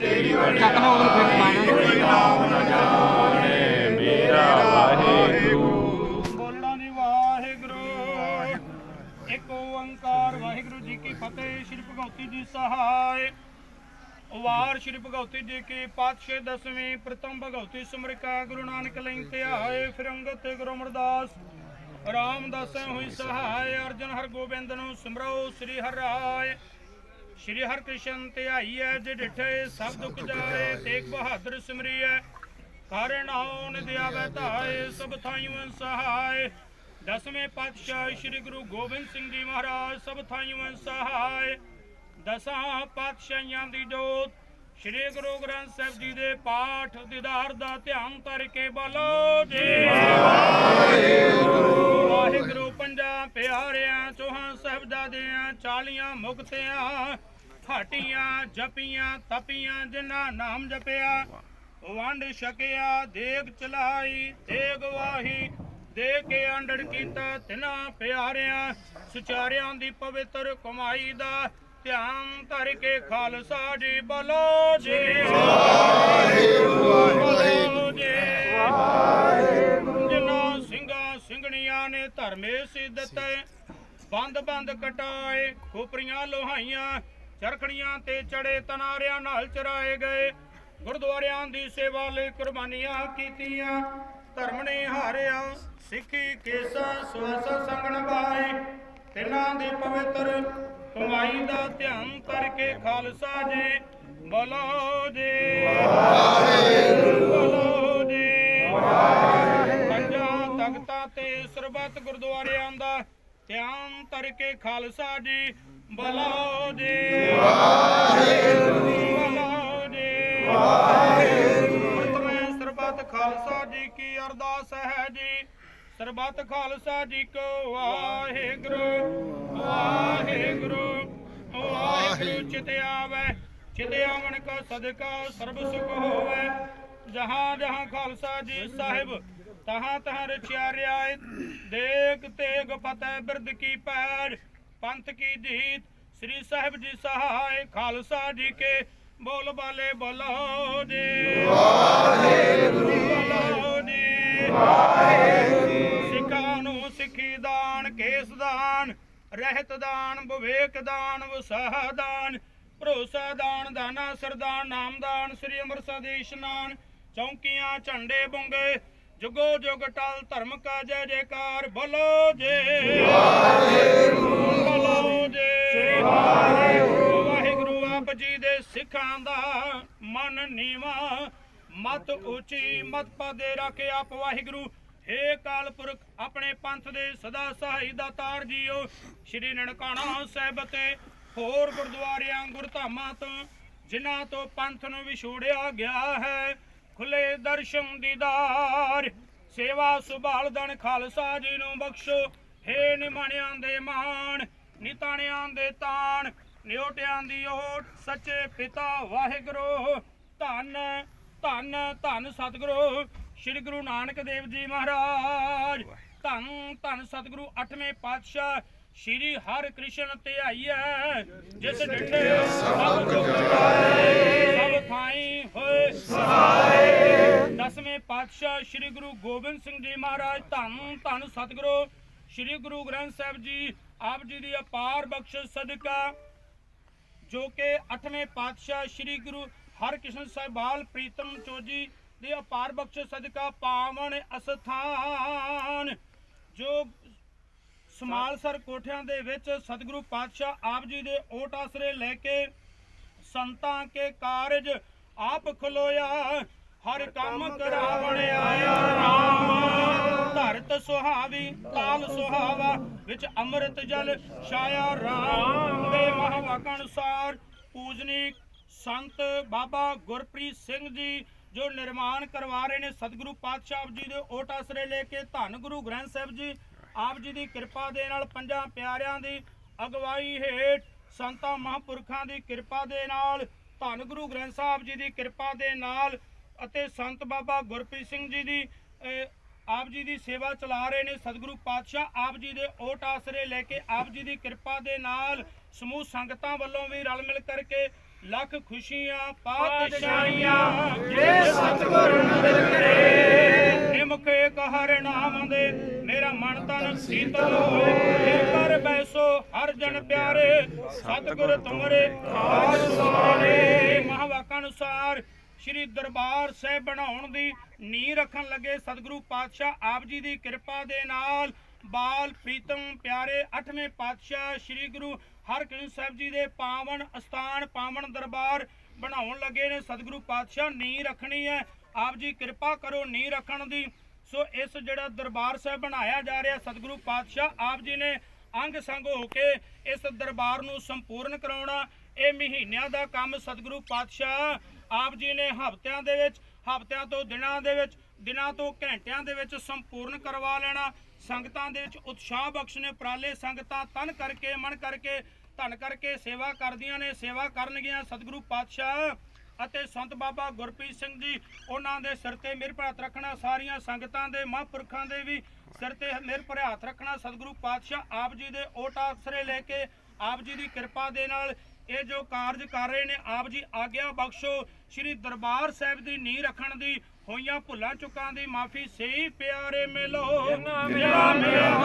ਤੇਰੀ ਵਡਿਆਈ ਚੱਕਣਾ ਉਦੋਂ ਫਿਰ ਪਾਣਾ ਕੋਈ ਨਾਮ ਨਾ ਜਾਣੇ ਮੇਰਾ ਵਾਹਿਗੁਰੂ। ਬੋਲਾਂ ਦੀ ਵਾਹਿਗੁਰੂ। ਇੱਕ ਓੰਕਾਰ ਵਾਹਿਗੁਰੂ ਜੀ ਕੀ ਫਤਿਹ ਸ਼੍ਰੀ ਭਗਵਤੀ ਜੀ ਸਹਾਇ। ਵਾਰ ਸ਼੍ਰੀ ਭਗਵਤੀ ਜੀ ਕੀ ਪਾਤਸ਼ਾਹ ਦਸਵੀਂ ਪ੍ਰਥਮ ਭਗਵਤੀ ਸਿਮਰਿਕਾ ਗੁਰੂ ਨਾਨਕ ਲਈ ਧਿਆਏ ਫਿਰ ਅੰਗਦ ਤੇ ਗੁਰੂ ਅਮਰਦਾਸ। ਰਾਮਦਾਸ ਹੋਈ ਸਹਾਇ ਅਰਜਨ ਹਰ ਗੋਬਿੰਦ ਨੂੰ ਸਿਮਰੋ ਸ੍ਰੀ ਹਰਿ ਰਾਏ। ਸ਼੍ਰੀ ਹਰਿਕ੍ਰਿਸ਼ਨ ਧਿਆਈਐ ਜੇ ਡਿਠੇ ਸਭ ਦੁਖ ਜਾਏ ਤੇਗ ਬਹਾਦਰ ਸਿਮਰੀਐ ਕਾਰਨ ਆਉ ਨਿਦਿਆਵੈ ਧਾਏ ਸਭ ਥਾਈਆਂ ਸਹਾਇ ਦਸਵੇਂ ਪਾਤਸ਼ਾਹ ਸ੍ਰੀ ਗੁਰੂ ਗੋਬਿੰਦ ਸਿੰਘ ਜੀ ਮਹਾਰਾਜ ਸਭ ਥਾਈਆਂ ਸਹਾਇ ਦਸਾਂ ਪਾਤਸ਼ਾਹਾਂ ਦੀ ਜੋਤ ਸ੍ਰੀ ਗੁਰੂ ਗ੍ਰੰਥ ਸਾਹਿਬ ਜੀ ਦੇ ਪਾਠ ਦੀਦਾਰ ਦਾ ਧਿਆਨ ਕਰਕੇ ਬੋਲੋ ਜੀ ਵਾਹਿਗੁਰੂ। ਪੰਜਾਂ ਪਿਆਰਿਆਂ ਚੋਹਾਂ ਸਾਹਿਬਜ਼ਾਦਿਆਂ ਚਾਲੀਆਂ ਮੁਕਤਿਆਂ। ਫਾਟੀਆਂ ਜਪੀਆਂ, ਤਪੀਆਂ, ਜਿਨ੍ਹਾਂ ਨਾਮ ਜਪਿਆ, ਵੰਡ ਛਕਿਆ, ਦੇਗ ਚਲਾਈ, ਦੇਗ ਵਾਹੀ, ਦੇ ਕੇ ਅੰਡੜ ਕੀਤਾ ਤਿਨਾ ਪਿਆਰਿਆਂ, ਸੁਚਾਰਿਆਂ ਦੀ ਪਵਿੱਤਰ ਕਮਾਈ ਦਾ ਧਿਆਨ ਧਰ ਖਾਲਸਾ ਜੀ, ਬੋਲੋ ਜੀ। ਵਾਹਿਗੁਰੂ ਜੀ। ਜਿਨ੍ਹਾਂ ਸਿੰਘਾਂ ਸਿੰਘਣੀਆਂ ਨੇ ਧਰਮੇ ਸਿੱਧਤੇ ਬੰਦ ਬੰਦ ਕਟਾਏ, ਖੋਪਰੀਆਂ ਲੋਹਾਈਆਂ ਚਰਖੜੀਆਂ ਤੇ ਚੜੇ ਤਨਾਰਿਆਂ ਨਾਲ ਚਰਾਏ ਗਏ। ਗੁਰਦੁਆਰਿਆਂ ਦੀ ਸੇਵਾ ਲਈ ਕੁਰਬਾਨੀਆਂ ਕੀਤੀਆਂ। ਧਰਮ ਨੇ ਹਾਰਿਆ, ਸਿੱਖੀ, ਕੇਸਾ, ਸਵਸ ਸੰਗਣ ਬਾਏ ਤਿੰਨਾਂ ਦੀ ਪਵਿੱਤਰ ਕਮਾਈ ਦਾ ਧਿਆਨ ਕਰਕੇ ਖਾਲਸਾ ਜੀ, ਬੋਲੋ ਜੀ। ਬੋਲੋ ਜੀ। ਪੰਜਾਂ ਤਖਤਾਂ ਤੇ ਸਰਬੱਤ ਗੁਰਦੁਆਰਿਆਂ ਦਾ ਧਿਆਨ ਧਰ ਕੇ ਖਾਲਸਾ ਜੀ ਬੋਲੋ ਜੀ ਬੋਲੋ ਜੀ ਪ੍ਰਥਮੇ ਸਰਬੱਤ ਖਾਲਸਾ ਜੀ ਕੀ ਅਰਦਾਸ ਹੈ ਜੀ। ਸਰਬੱਤ ਖਾਲਸਾ ਜੀ ਕੋ ਵਾਹਿਗੁਰੂ। ਵਾਹਿਗੁਰੂ। ਵਾਹਿਗੁਰੂ ਚਿਤ ਆਵੈ ਚਿਤ ਆਵਣ ਕਾ ਸਦਕਾ ਸਰਬ ਸੁਖ ਹੋਵੇ। ਜਹਾਂ ਜਹਾਂ ਖਾਲਸਾ ਜੀ ਸਾਹਿਬ ਤਹਾਂ ਤਹਾਂ ਰਚਿਆ ਰਿਆਇਤ ਦੇਗ ਤੇਗ ਫਤਿਹ ਬਿਰਦ ਕੀ ਪੈੜ। ਪੰਥ ਕੀ ਜੀਤ, ਸ੍ਰੀ ਸਾਹਿਬ ਜੀ ਸਹਾਇ ਖਾਲਸਾ ਜੀ ਕੇ। ਬੋਲ ਬਾਲੇ ਬੋਲੋ ਜੀ। ਵਾਹਿਗੁਰੂ ਜੀ। ਸਿੱਖਾਂ ਨੂੰ ਸਿੱਖੀ ਦਾਨ, ਕੇਸ ਦਾਨ, ਰਹਿਤ ਦਾਨ, ਵਿਵੇਕ ਦਾਨ ਵਸਾਹ ਦਾਨ, ਭਰੋਸਾ ਦਾਨ, ਦਾਨਾ ਸਰਦਾਨ ਨਾਮਦਾਨ ਸ੍ਰੀ ਅੰਮ੍ਰਿਤਸਰ ਦੇ ਇਸ਼ਨਾਨ, ਚੌਂਕੀਆਂ, ਝੰਡੇ ਬੁੰਗੇ ਜੁਗੋ ਜੁਗ ਟਲ ਧਰਮ ਕਾ ਜੈ ਜੈਕਾਰ, ਬੋਲੋ ਜੇ। ਬੋਲੋ ਜੇ। ਵਾਹਿਗੁਰੂ ਆਪ ਜੀ ਦੇ ਸਿੱਖਾਂ ਦਾ ਮਨ ਨੀਵਾ। ਮਤ ਉੱਚੀ, ਮਤ ਪਦੇ ਰੱਖੇ ਆਪ ਵਾਹਿਗੁਰੂ। ਏ ਕਾਲਪੁਰਖ ਆਪਣੇ ਪੰਥ ਦੇ ਸਦਾ ਸਹਾਈ ਦਾਤਾਰ ਜੀਓ। ਸ਼੍ਰੀ ਨਨਕਾਣਾ ਸਾਹਿਬ ਤੇ ਹੋਰ ਗੁਰਦੁਆਰਿਆਂ, ਗੁਰਧਾਮਾਂ ਤੋਂ, ਜਿਨ੍ਹਾਂ ਤੋਂ ਪੰਥ ਨੂੰ ਵਿਛੋੜਿਆ ਗਿਆ ਹੈ। ਖੁੱਲੇ ਦਰਸ਼ਨ ਦੀਦਾਰ। ਸੇਵਾ ਸੁਭਾਲਦਨ ਖਾਲਸਾ ਜੀ ਨੂੰ ਬਖਸ਼ੋ। ਹੇ ਨਿਮਾਣਿਆਂ ਦੇ ਮਾਣ, ਨਿਤਾਣਿਆਂ ਦੇ ਤਾਣ, ਨਿਉਟਿਆਂ ਦੀ ਓਟ, ਸੱਚੇ ਪਿਤਾ ਵਾਹਿਗੁਰੂ। ਧੰਨ ਧੰਨ ਧੰਨ ਸਤਿਗੁਰੂ, ਸ੍ਰੀ ਗੁਰੂ ਨਾਨਕ ਦੇਵ ਜੀ ਮਹਾਰਾਜ। ਧੰਨ ਧੰਨ ਸਤਿਗੁਰੂ, ਅੱਠਵੇਂ ਪਾਤਸ਼ਾਹ ਸ੍ਰੀ ਹਰਿ ਕ੍ਰਿਸ਼ਨ ਧਿਆਈਐ ਜਿਸ ਡਿੰਡੇ ਸਭ ਦੁਖ ਸਭ ਥਾਈ ਹੋਏ ਦਸਵੇਂ ਪਾਤਸ਼ਾਹ ਸ੍ਰੀ ਗੁਰੂ ਗੋਬਿੰਦ ਸਿੰਘ ਜੀ ਮਹਾਰਾਜ, ਧੰਨ ਧੰਨ ਸਤਿਗੁਰੂ ਸ੍ਰੀ ਗੁਰੂ ਗ੍ਰੰਥ ਸਾਹਿਬ ਜੀ, ਆਪ ਜੀ ਦੀ ਅਪਾਰ ਬਖਸ਼ਿਸ਼ ਸਦਕਾ, ਜੋ ਕਿ 8ਵੇਂ ਪਾਤਸ਼ਾਹ ਸ੍ਰੀ ਗੁਰੂ ਹਰਕ੍ਰਿਸ਼ਨ ਸਾਹਿਬਾਲ ਪ੍ਰੀਤਮ ਚੋਜੀ ਦੇ ਅਪਾਰ ਬਖਸ਼ ਸਦਕਾ ਪਾਵਨ ਅਸਥਾਨ, ਜੋ ਸਮਾਲਸਰ ਕੋਠਿਆਂ ਦੇ ਵਿੱਚ ਸਤਿਗੁਰੂ ਪਾਤਸ਼ਾਹ ਆਪ ਜੀ ਦੇ ਓਟ ਆਸਰੇ ਲੈ ਕੇ ਸੰਤਾਂ ਕੇ ਕਾਰਜ ਆਪ ਖਲੋਇਆ ਹਰ ਕੰਮ ਕਰਾਵਣ ਆਇਆ ਰਾਮ। ਧਰਤ ਸੁਹਾਵੀ ਤਾਲ ਸੁਹਾਵਾ। ਵਿੱਚ ਅੰਮ੍ਰਿਤ ਜਲ ਛਾਇਆ ਰਾਮ। ਦੇ ਮਹਾਵਾਕਾਂ ਅਨੁਸਾਰ ਪੂਜਨੀਕ ਸੰਤ ਬਾਬਾ ਗੁਰਪ੍ਰੀਤ ਸਿੰਘ ਜੀ ਜੋ ਨਿਰਮਾਣ ਕਰਵਾ ਰਹੇ ਨੇ ਸਤਿਗੁਰੂ ਪਾਤਸ਼ਾਹ ਜੀ ਦੇ ਓਟ ਆਸਰੇ ਲੈ ਕੇ ਧੰਨ ਗੁਰੂ ਗ੍ਰੰਥ ਸਾਹਿਬ ਜੀ ਆਪ ਜੀ ਦੀ ਕਿਰਪਾ ਦੇ ਨਾਲ ਪੰਜਾਂ ਪਿਆਰਿਆਂ ਦੀ ਅਗਵਾਈ ਹੇਠ ਸੰਤਾਂ ਮਹਾਂਪੁਰਖਾਂ ਦੀ ਕਿਰਪਾ ਦੇ ਨਾਲ ਧੰਨ ਗੁਰੂ ਗ੍ਰੰਥ ਸਾਹਿਬ ਜੀ ਦੀ ਕਿਰਪਾ ਦੇ ਨਾਲ ਅਤੇ ਸੰਤ ਬਾਬਾ ਗੁਰਪ੍ਰੀਤ ਸਿੰਘ ਜੀ ਦੀ ਆਪ ਜੀ ਦੀ ਸੇਵਾ ਚਲਾ ਰਹੇ ਨੇ ਸਤਿਗੁਰੂ ਪਾਤਸ਼ਾਹ। ਆਪ ਜੀ ਦੇ ਓਟ ਆਸਰੇ ਲੈ ਕੇ ਆਪ ਜੀ ਦੀ ਕਿਰਪਾ ਦੇ ਨਾਲ ਸਮੂਹ ਸੰਗਤਾਂ ਵੱਲੋਂ ਵੀ ਰਲ ਮਿਲ ਕਰਕੇ ਲੱਖ ਖੁਸ਼ੀਆਂ, ਪਾਤਸ਼ਾਹੀਆਂ, ਜੇ ਸਤਿਗੁਰ ਨਦਰ ਕਰੇ। ਨਿਮਕ ਏਕ ਨਾਮ ਦੇ ਸੀਤਲ ਹੋਏ ਏ ਬੈਸੋ ਹਰ ਜਨ ਪਿਆਰੇ, ਸਤਿਗੁਰ ਤੁਮਰੇ ਆਸ ਸਵਾਰੇ। ਮਹਾਵਾਕਾਂ ਅਨੁਸਾਰ ਸ੍ਰੀ ਦਰਬਾਰ ਸਾਹਿਬ ਬਣਾਉਣ ਦੀ ਨੀਂਹ ਰੱਖਣ ਲੱਗੇ ਸਤਿਗੁਰੂ ਪਾਤਸ਼ਾਹ ਆਪ ਜੀ ਦੀ ਕਿਰਪਾ ਦੇ ਨਾਲ ਬਾਲ ਪ੍ਰੀਤਮ ਪਿਆਰੇ 8ਵੇਂ ਪਾਤਸ਼ਾਹ ਸ੍ਰੀ ਗੁਰੂ ਹਰਕ੍ਰਿਸ਼ਨ ਸਾਹਿਬ ਜੀ ਦੇ ਪਾਵਨ ਅਸਥਾਨ, ਪਾਵਨ ਦਰਬਾਰ ਬਣਾਉਣ ਲੱਗੇ ਨੇ। ਸਤਿਗੁਰੂ ਪਾਤਸ਼ਾਹ, ਨੀਂਹ ਰੱਖਣੀ ਹੈ। ਆਪ ਜੀ ਕਿਰਪਾ ਕਰੋ ਨੀਂਹ ਰੱਖਣ ਦੀ। ਸੋ ਇਸ ਜਿਹੜਾ ਦਰਬਾਰ ਸਾਹਿਬ ਬਣਾਇਆ ਜਾ ਰਿਹਾ ਸਤਿਗੁਰੂ ਪਾਤਸ਼ਾਹ, ਆਪ ਜੀ ਨੇ ਅੰਗ ਸੰਗ ਹੋ ਕੇ ਇਸ ਦਰਬਾਰ ਨੂੰ ਸੰਪੂਰਨ ਕਰਾਉਣਾ, ਇਹ ਮਹੀਨਿਆਂ ਦਾ ਕੰਮ ਸਤਿਗੁਰੂ ਪਾਤਸ਼ਾਹ ਆਪ ਜੀ ਨੇ ਹਫ਼ਤਿਆਂ ਦੇ ਵਿੱਚ, ਹਫ਼ਤਿਆਂ ਤੋਂ ਦਿਨਾਂ ਦੇ ਵਿੱਚ, ਦਿਨਾਂ ਤੋਂ ਘੰਟਿਆਂ ਦੇ ਵਿੱਚ ਸੰਪੂਰਨ ਕਰਵਾ ਲੈਣਾ। ਸੰਗਤਾਂ ਦੇ ਵਿੱਚ ਉਤਸ਼ਾਹ ਬਖਸ਼ਣੇ, ਉਪਰਾਲੇ ਸੰਗਤਾਂ ਤਨ ਕਰਕੇ, ਮਨ ਕਰਕੇ, ਧਨ ਕਰਕੇ ਸੇਵਾ ਕਰਦੀਆਂ ਨੇ, ਸੇਵਾ ਕਰਨਗੀਆਂ ਸਤਿਗੁਰੂ ਪਾਤਸ਼ਾਹ। ਅਤੇ ਸੰਤ ਬਾਬਾ ਗੁਰਪ੍ਰੀਤ ਸਿੰਘ ਜੀ, ਉਹਨਾਂ ਦੇ ਸਿਰ ਤੇ ਮਿਹਰ ਭਰ ਰੱਖਣਾ, ਸਾਰੀਆਂ ਸੰਗਤਾਂ ਦੇ ਮਹਾਂਪੁਰਖਾਂ ਦੇ ਵੀ ਸਿਰ ਤੇ ਮਿਹਰ ਭਰ ਰੱਖਣਾ, ਸਤਿਗੁਰੂ ਪਾਤਸ਼ਾਹ ਆਪ ਜੀ ਦੇ ਓਟ ਆਸਰੇ ਲੈ ਕੇ ਆਪ ਜੀ ਦੀ ਕਿਰਪਾ ਦੇ ਨਾਲ ਇਹ ਜੋ ਕਾਰਜ ਕਰ ਰਹੇ ਨੇ, ਆਪ ਜੀ ਆਗਿਆ ਬਖਸ਼ੋ, ਸ੍ਰੀ ਦਰਬਾਰ ਸਾਹਿਬ ਦੀ ਨੀਂਹ ਰੱਖਣ ਦੀ, ਹੋਈਆਂ ਭੁੱਲਾਂ ਚੁੱਕਾਂ ਦੀ ਮਾਫੀ, ਸਹੀ ਪਿਆਰੇ ਮਿਲੋ। ਮਿਲਾ ਮਿਲਾ